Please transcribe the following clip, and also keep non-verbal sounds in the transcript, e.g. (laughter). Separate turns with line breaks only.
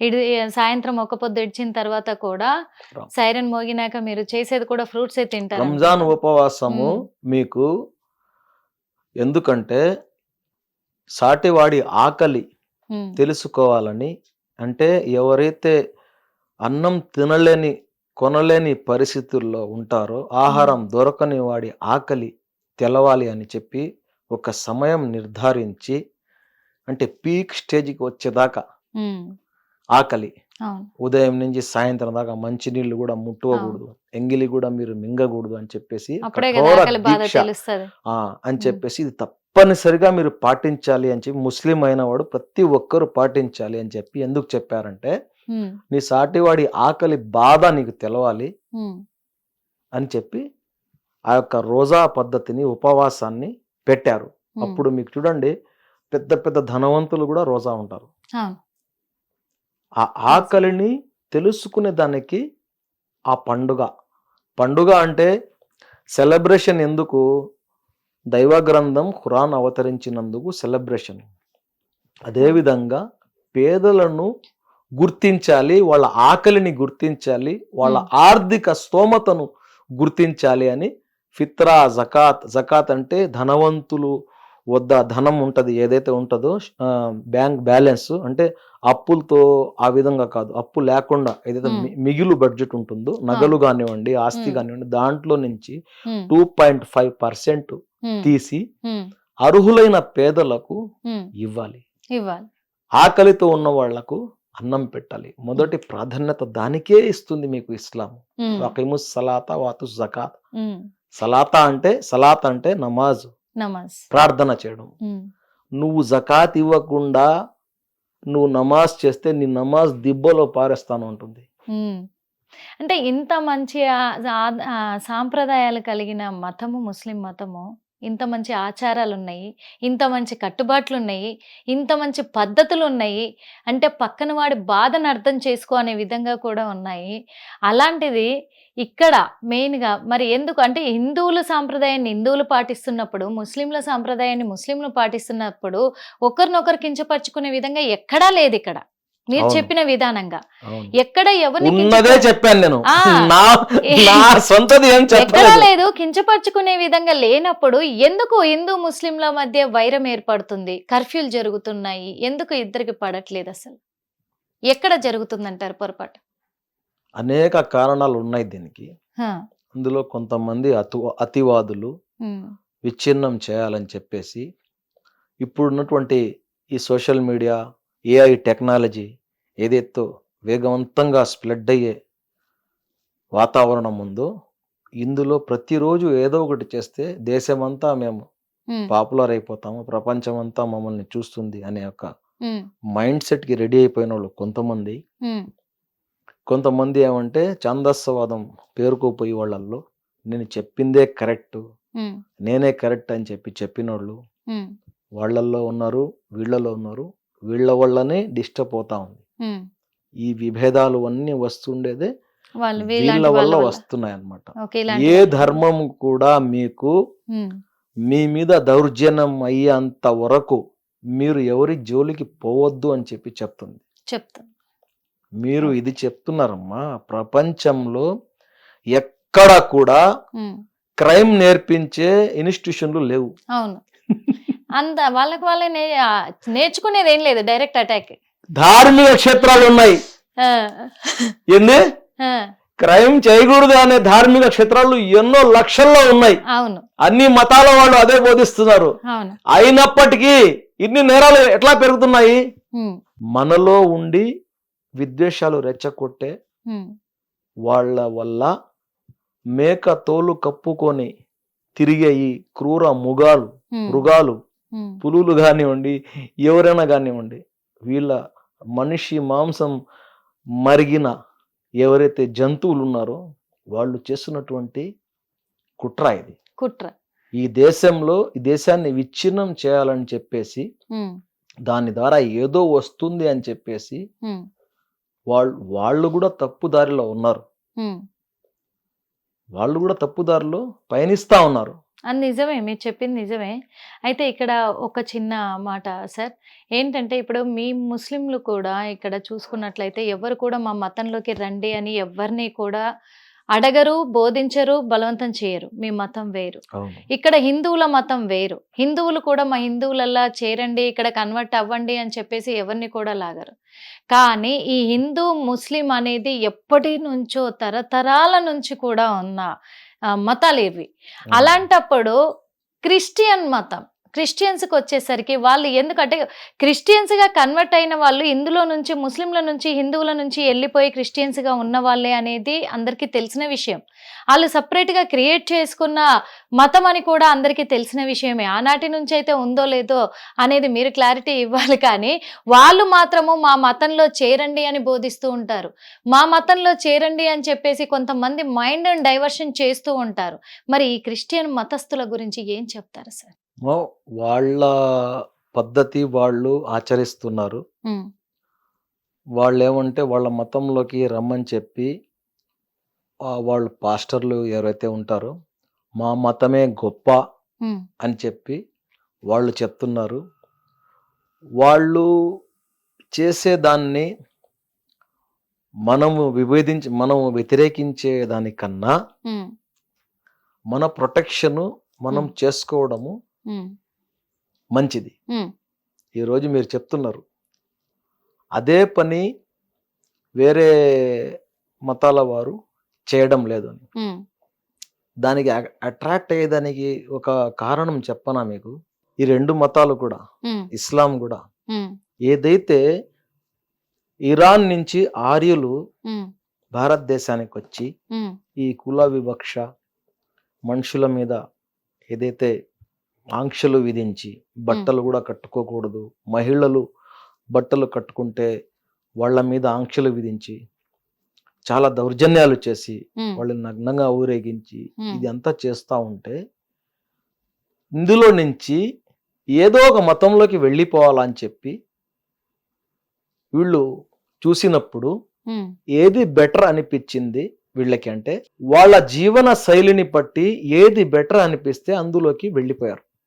ఇది సాయంత్రం ఒక పొద్దు ఇడిచిన తర్వాత కూడా. సైరన్ మోగినాక మీరు చేసేది కూడా ఫ్రూట్స్ తింటారు
రంజాన్ ఉపవాసము. మీకు ఎందుకంటే సాటివాడి ఆకలి తెలుసుకోవాలని అంటే ఎవరైతే అన్నం తినలేని కొనలేని పరిస్థితుల్లో ఉంటారో ఆహారం దొరకని వాడి ఆకలి తెలవాలి అని చెప్పి ఒక సమయం నిర్ధారించి అంటే పీక్ స్టేజ్కి వచ్చేదాకా ఆకలి. ఉదయం నుంచి సాయంత్రం దాకా మంచినీళ్ళు కూడా ముట్టుకోకూడదు. ఎంగిలి కూడా మీరు మింగకూడదు అని చెప్పేసి అని చెప్పేసి ఇది తప్పనిసరిగా మీరు పాటించాలి అని చెప్పి ముస్లిం అయిన వాడు ప్రతి ఒక్కరూ పాటించాలి అని చెప్పి ఎందుకు చెప్పారంటే నీ సాటివాడి ఆకలి బాధ నీకు తెలవాలి అని చెప్పి ఆ యొక్క రోజా పద్ధతిని ఉపవాసాన్ని పెట్టారు. అప్పుడు మీకు చూడండి పెద్ద పెద్ద ధనవంతులు కూడా రోజా ఉంటారు. ఆ ఆకలిని తెలుసుకునే దానికి ఆ పండుగ. పండుగ అంటే సెలబ్రేషన్ ఎందుకు? దైవ గ్రంథం ఖురాన్ అవతరించినందుకు సెలబ్రేషన్. అదేవిధంగా పేదలను గుర్తించాలి వాళ్ళ ఆకలిని గుర్తించాలి వాళ్ళ. ఆర్థిక స్తోమతను గుర్తించాలి అని ఫిత్రా జకాత్ జకాత్ అంటే ధనవంతులు వద్ద ధనం ఉంటది ఏదైతే ఉంటుందో బ్యాంక్ బ్యాలెన్స్ అంటే అప్పులతో ఆ విధంగా కాదు. అప్పు లేకుండా ఏదైతే మిగులు బడ్జెట్ ఉంటుందో నగలు కానివ్వండి ఆస్తి. కానివ్వండి దాంట్లో నుంచి టూ పాయింట్ ఫైవ్ పర్సెంట్ తీసి అర్హులైన పేదలకు ఇవ్వాలి.
ఇవ్వాలి.
ఆకలితో ఉన్న వాళ్ళకు అన్నం పెట్టాలి. మొదటి ప్రాధాన్యత దానికే ఇస్తుంది మీకు ఇస్లాం సలాత వాతు జకాత్. సలాత అంటే సలాత్ అంటే నమాజ్. ప్రార్థన చేయడం. నువ్వు జకాత్ ఇవ్వకుండా నువ్వు నమాజ్ చేస్తే నీ నమాజ్ దిబ్బలో పారేస్తాను ఉంటుంది
ఉమ్. అంటే ఇంత మంచి సాంప్రదాయాలు కలిగిన మతము ముస్లిం మతము ఇంత మంచి ఆచారాలు ఉన్నాయి ఇంత మంచి కట్టుబాట్లు ఉన్నాయి ఇంత మంచి పద్ధతులు ఉన్నాయి అంటే పక్కన వాడి బాధను అర్థం చేసుకో అనే విధంగా కూడా ఉన్నాయి. అలాంటిది ఇక్కడ మెయిన్గా మరి ఎందుకు అంటే హిందువుల సాంప్రదాయాన్ని హిందువులు పాటిస్తున్నప్పుడు ముస్లింల సాంప్రదాయాన్ని ముస్లింలు పాటిస్తున్నప్పుడు ఒకరినొకరు కించపరుచుకునే విధంగా ఎక్కడా లేదు ఇక్కడ మీరు. చెప్పిన విధానంగా. ఎక్కడ ఎవరిని
ఉన్నదే చెప్పాను నేను. నా సొంతది ఏం
ఎక్కడా లేదు కించపరుచుకునే విధంగా లేనప్పుడు ఎందుకు హిందూ ముస్లింల మధ్య వైరం ఏర్పడుతుంది? కర్ఫ్యూలు జరుగుతున్నాయి. ఎందుకు ఇద్దరికి పడట్లేదు అసలు? ఎక్కడ జరుగుతుందంటారు పొరపాటు?
అనేక కారణాలు ఉన్నాయి దీనికి. అందులో కొంతమంది అతు అతివాదులు విచ్ఛిన్నం చేయాలని చెప్పేసి ఇప్పుడున్నటువంటి ఈ సోషల్ మీడియా ఏఐ టెక్నాలజీ ఏదైతే వేగవంతంగా స్ప్రెడ్ అయ్యే వాతావరణం ఉందో ఇందులో ప్రతిరోజు ఏదో ఒకటి చేస్తే దేశమంతా మేము పాపులర్ అయిపోతాము ప్రపంచం అంతా మమ్మల్ని చూస్తుంది అనే ఒక మైండ్ సెట్కి రెడీ అయిపోయిన వాళ్ళు కొంతమంది. కొంతమంది ఏమంటే ఛాందస్సవాదం పేరుకోపోయి వాళ్ళల్లో నేను చెప్పిందే కరెక్ట్ నేనే కరెక్ట్ అని చెప్పి చెప్పినోళ్ళు వాళ్ళల్లో ఉన్నారు వీళ్ళలో ఉన్నారు. వీళ్ళ వల్లనే డిస్టర్బ్ అవుతా ఉంది. ఈ విభేదాలు అన్నీ వస్తుండేదే
వాళ్ళు
వల్ల వస్తున్నాయి
ఇలాంటి
ఏ. ధర్మం కూడా మీకు మీ మీద దౌర్జన్యం అయ్యేంత వరకు మీరు ఎవరి జోలికి పోవద్దు అని చెప్పి చెప్తుంది.
చెప్తా.
మీరు ఇది చెప్తున్నారమ్మా ప్రపంచంలో ఎక్కడ కూడా క్రైమ్ నేర్పించే ఇన్స్టిట్యూషన్లు లేవు.
అవును. (laughs) అంత వాళ్ళకి వాళ్ళే నేర్చుకునేది ఏం లేదు డైరెక్ట్ అటాక్.
ధార్మిక క్షేత్రాలు ఉన్నాయి. ఏంది క్రైమ్ చేయకూడదు అనే ధార్మిక క్షేత్రాలు ఎన్నో లక్షల్లో ఉన్నాయి.
అవును.
అన్ని మతాల వాళ్ళు అదే బోధిస్తున్నారు. అయినప్పటికీ ఇన్ని నేరాలు ఎట్లా పెరుగుతున్నాయి? మనలో ఉండి విద్వేషాలు రెచ్చగొట్టే వాళ్ళ వల్ల మేక తోలు కప్పుకొని తిరిగే ఈ క్రూర ముగాలు మృగాలు పులులు కానివ్వండి ఎవరైనా కానివ్వండి వీళ్ళ మనిషి మాంసం మరిగిన ఎవరైతే జంతువులు ఉన్నారో వాళ్ళు చేస్తున్నటువంటి కుట్ర ఇది.
కుట్ర.
ఈ దేశంలో ఈ దేశాన్ని విచ్ఛిన్నం చేయాలని చెప్పేసి దాని ద్వారా ఏదో వస్తుంది అని చెప్పేసి వాళ్ళు వాళ్ళు కూడా తప్పు దారిలో ఉన్నారు. వాళ్ళు కూడా తప్పు దారిలో పయనిస్తా ఉన్నారు.
అది నిజమే మీరు చెప్పింది నిజమే. అయితే ఇక్కడ ఒక చిన్న మాట సార్. ఏంటంటే ఇప్పుడు మీ ముస్లింలు కూడా ఇక్కడ చూసుకున్నట్లయితే ఎవరు కూడా మా మతంలోకి రండి అని ఎవరిని కూడా అడగరు బోధించరు బలవంతం చేయరు. మీ మతం వేరు. ఇక్కడ హిందువుల మతం వేరు. హిందువులు కూడా మా హిందువులల్లా చేరండి ఇక్కడ కన్వర్ట్ అవ్వండి అని చెప్పేసి ఎవరిని కూడా లాగరు. కానీ ఈ హిందూ ముస్లిం అనేది ఎప్పటి నుంచో తరతరాల నుంచి కూడా ఉన్న మతాలు ఇవి అలాంటప్పుడు క్రిస్టియన్ మతం క్రిస్టియన్స్కి వచ్చేసరికి వాళ్ళు ఎందుకంటే క్రిస్టియన్స్గా కన్వర్ట్ అయిన వాళ్ళు ఇందులో నుంచి ముస్లింల నుంచి హిందువుల నుంచి వెళ్ళిపోయి క్రిస్టియన్స్గా ఉన్న వాళ్ళే అనేది అందరికీ తెలిసిన విషయం. వాళ్ళు సపరేట్గా క్రియేట్ చేసుకున్న మతం అని కూడా అందరికీ తెలిసిన విషయమే. ఆనాటి నుంచి అయితే ఉందో లేదో అనేది మీరు క్లారిటీ ఇవ్వాలి కానీ వాళ్ళు మాత్రము మా మతంలో చేరండి అని బోధిస్తూ ఉంటారు. మా మతంలో చేరండి అని చెప్పేసి కొంతమంది మైండ్ డైవర్షన్ చేస్తూ ఉంటారు. మరి ఈ క్రిస్టియన్ మతస్థుల గురించి ఏం చెప్తారు సార్?
వాళ్ళ పద్ధతి వాళ్ళు ఆచరిస్తున్నారు. వాళ్ళు ఏమంటే వాళ్ళ మతంలోకి రమ్మని చెప్పి వాళ్ళు పాస్టర్లు ఎవరైతే ఉంటారో మా మతమే గొప్ప అని చెప్పి వాళ్ళు చెప్తున్నారు. వాళ్ళు చేసేదాన్ని మనము విభేదించి మనము వ్యతిరేకించే దానికన్నా మన ప్రొటెక్షను మనం. చేసుకోవడము మంచిది. ఈరోజు మీరు చెప్తున్నారు. అదే పని వేరే మతాల వారు చేయడం లేదు అని. దానికి అట్రాక్ట్ అయ్యేదానికి ఒక కారణం చెప్పనా మీకు? ఈ రెండు మతాలు కూడా ఇస్లాం కూడా ఏదైతే ఇరాన్ నుంచి ఆర్యులు భారతదేశానికి వచ్చి ఈ కుల వివక్ష మనుషుల మీద ఏదైతే ఆంక్షలు విధించి బట్టలు కూడా కట్టుకోకూడదు. మహిళలు బట్టలు కట్టుకుంటే వాళ్ళ మీద ఆంక్షలు విధించి చాలా దౌర్జన్యాలు చేసి వాళ్ళని నగ్నంగా ఊరేగించి ఇది అంతా చేస్తూ ఉంటే ఇందులో నుంచి ఏదో ఒక మతంలోకి వెళ్ళిపోవాలని చెప్పి వీళ్ళు చూసినప్పుడు ఏది బెటర్ అనిపించింది వీళ్ళకి అంటే వాళ్ళ జీవన శైలిని బట్టి ఏది బెటర్ అనిపిస్తే అందులోకి వెళ్ళిపోయారు.